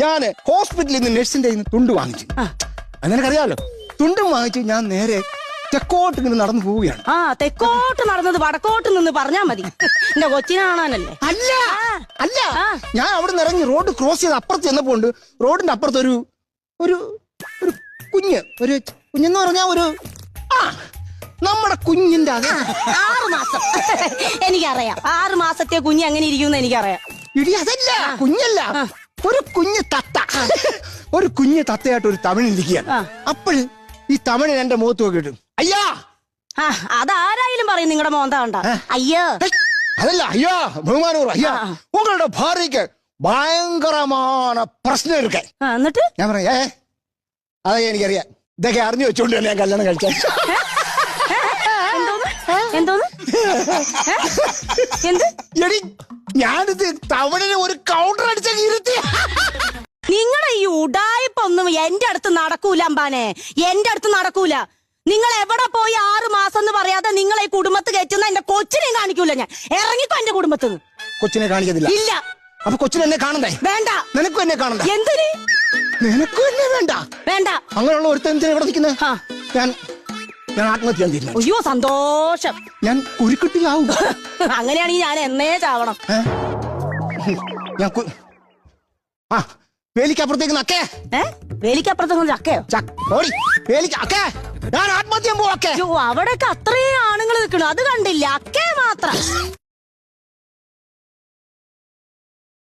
ഞാൻ ഹോസ്പിറ്റലിൽ നിന്ന് നഴ്സിന്റെ കയ്യിൽ നിന്ന് തുണ്ട് വാങ്ങിച്ചു. നിനക്കറിയാലോ? തുണ്ടും വാങ്ങിച്ച് ഞാൻ നേരെ തെക്കോട്ട് ഇങ്ങനെ നടന്നു പോവുകയാണ്. ആ തെക്കോട്ട് നടന്നത് വടക്കോട്ട് നിന്ന് പറഞ്ഞാ മതി. എന്റെ കൊച്ചിനെ കാണാനല്ലേ? അല്ല അല്ല. ഞാൻ അവിടെ നിന്ന് ഇറങ്ങി റോഡ് ക്രോസ് ചെയ്ത് അപ്പുറത്ത് ചെന്നപ്പോ ഉണ്ട് റോഡിന്റെ അപ്പുറത്ത് ഒരു ഒരു ഒരു കുഞ്ഞ് ഒരു കുഞ്ഞെന്ന് പറഞ്ഞാ ഒരു ആ നമ്മുടെ കുഞ്ഞിന്റെ അത്. ആറ് മാസം. എനിക്കറിയാം. ആറ് മാസത്തെ കുഞ്ഞ് അങ്ങനെ ഇരിക്കുമെന്ന് എനിക്കറിയാം. ഇടി അതല്ല കുഞ്ഞല്ല. ഒരു കുഞ്ഞു തത്ത. ഒരു കുഞ്ഞു തത്തയായിട്ട് ഒരു തമിഴ് ഇരിക്കുകയാണ് അപ്പോൾ ഈ തമിഴൻ എന്റെ മുഖത്ത് നോക്കിയിട്ട് അയ്യാ! അതാരായാലും പറയും നിങ്ങളുടെ മോന്ത കണ്ട? ഏ? അയ്യോ. അതല്ല അയ്യാ ബഹുമാനൂർ അയ്യാ! ഉങ്ങളുടെ ഭാര്യയ്ക്ക് ഭയങ്കരമാണ് പ്രശ്നം ഇരിക്കെ എന്നിട്ട്? ഞാൻ പറയാം ഏ അതെ എനിക്കറിയാം. ഇതൊക്കെ അറിഞ്ഞു വെച്ചോണ്ട് ഞാൻ കല്യാണം കഴിച്ചത്. എന്തോന്ന്? എന്തോന്ന്? എന്ത്? ഞാനിത് തവണ ഒരു കൗണ്ടർ അടിച്ച ഇരുത്തി. നിങ്ങൾ ഈ ഉടായ്പൊന്നും എന്റെ അടുത്ത് നടക്കൂല അമ്പാനെ. എന്റെ അടുത്ത് നടക്കൂല. നിങ്ങൾ എവിടെ പോയി ആറ് മാസം എന്ന് പറയാതെ നിങ്ങളെ ഈ കുടുംബത്ത് കയറ്റുന്ന എന്റെ കൊച്ചിനെയും കാണിക്കൂല ഞാൻ. ഇറങ്ങിക്കോ എന്റെ കുടുംബത്ത്. കൊച്ചിനെ കാണിക്കത്തില്ല. ഇല്ല. അപ്പൊ കൊച്ചിനെ എന്നെ കാണണ്ടേ? വേണ്ട. നിനക്കും എന്നെ കാണണ്ട? എന്തിന്? നിനക്കും എന്നെ വേണ്ട. വേണ്ട. അങ്ങനെയുള്ള ഒരുത്തൻ ഇവിടെ നിൽക്കുന്നത് ഞാൻ ഞാൻ ആത്മഹത്യ തീരുമാനിച്ചു അയ്യോ സന്തോഷം. ഞാൻ കുരുക്കുട്ടിലാവും. അങ്ങനെയാണെങ്കിൽ ഞാൻ എന്നേ ചാവണം. ഏ? ഞാൻ കു- ആ വേലിക്കപ്പുറത്തേക്ക് നക്കേ ഏ? വേലിക്കപ്പുറത്ത് ചക്കയോ ച- ഓടി. വേലിക്ക് അക്കേ. ഞാൻ ആത്മഹത്യ ചെയ്യാൻ പോവാ അക്കേ. അയ്യോ അവിടെയൊക്കെ അത്രയും ആണുങ്ങൾ നിൽക്കണു അത് കണ്ടില്ല. അക്കേ മാത്രം.